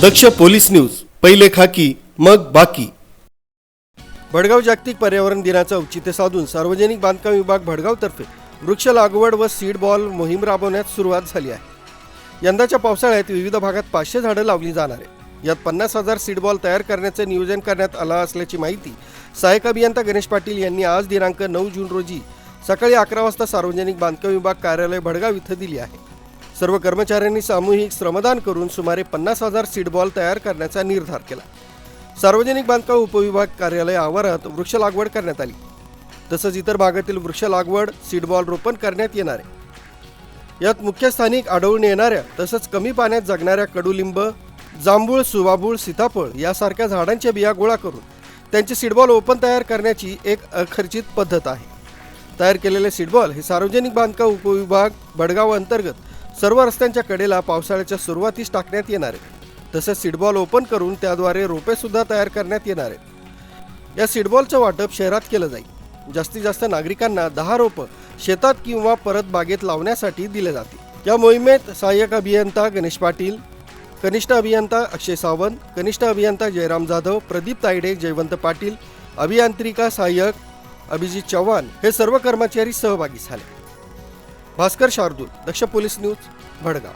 दक्ष police news पहिले खाकी मग बाकी. भडगाव जागतिक पर्यावरण दिनाचं औचित्य साधून सार्वजनिक बांधकाम विभाग भडगावतर्फे वृक्ष लागवड व सीड बॉल मोहीम राबवण्यास सुरुवात झाली आहे. यंदाच्या पावसाळ्यात विविध भागात पाचशे झाडं लावली जाणार आहे यात पन्नास हजार सीड बॉल तयार करण्याचं नियोजन करण्यात आलं असल्याची माहिती सहाय्यक अभियंता गणेश पाटील यांनी आज दिनांक नऊ जून रोजी सकाळी अकरा वाजता सार्वजनिक बांधकाम विभाग कार्यालय भडगाव इथं दिली आहे. सर्व कर्मचाऱ्यांनी सामूहिक श्रमदान करून सुमारे पन्नास हजार सीडबॉल तयार करण्याचा निर्धार केला. सार्वजनिक बांधकाम उपविभाग कार्यालय आवारात वृक्ष लागवड करण्यात आली. तसंच इतर भागातील वृक्ष लागवड सीडबॉल रोपण करण्यात येणार आहे. यात मुख्य स्थानिक आढळून येणाऱ्या तसंच कमी पाण्यात जगणाऱ्या कडुलिंब जांभूळ सुवाबूळ सीताफळ यासारख्या झाडांच्या बिया गोळा करून त्यांचे सीडबॉल ओपन तयार करण्याची एक अखर्चित पद्धत आहे. तयार केलेले सीडबॉल हे सार्वजनिक बांधकाम उपविभाग भडगाव अंतर्गत सर्व रस्त्यांच्या कडेला पावसाळ्याच्या सुरुवातीस टाकण्यात येणार आहे. तसेच सीडबॉल ओपन करून त्याद्वारे रोपे सुद्धा तयार करण्यात येणार आहेत. या सीडबॉलचं वाटप शहरात केलं जाईल. जास्तीत जास्त नागरिकांना दहा रोपं शेतात किंवा परत बागेत लावण्यासाठी दिले जातील. या मोहिमेत सहाय्यक अभियंता गणेश पाटील कनिष्ठ अभियंता अक्षय सावंत कनिष्ठ अभियंता जयराम जाधव प्रदीप तायडे जयवंत पाटील अभियांत्रिका सहाय्यक अभिजित चव्हाण हे सर्व कर्मचारी सहभागी झाले. Bhaskar Shardul Daksh police news Bhadgaon.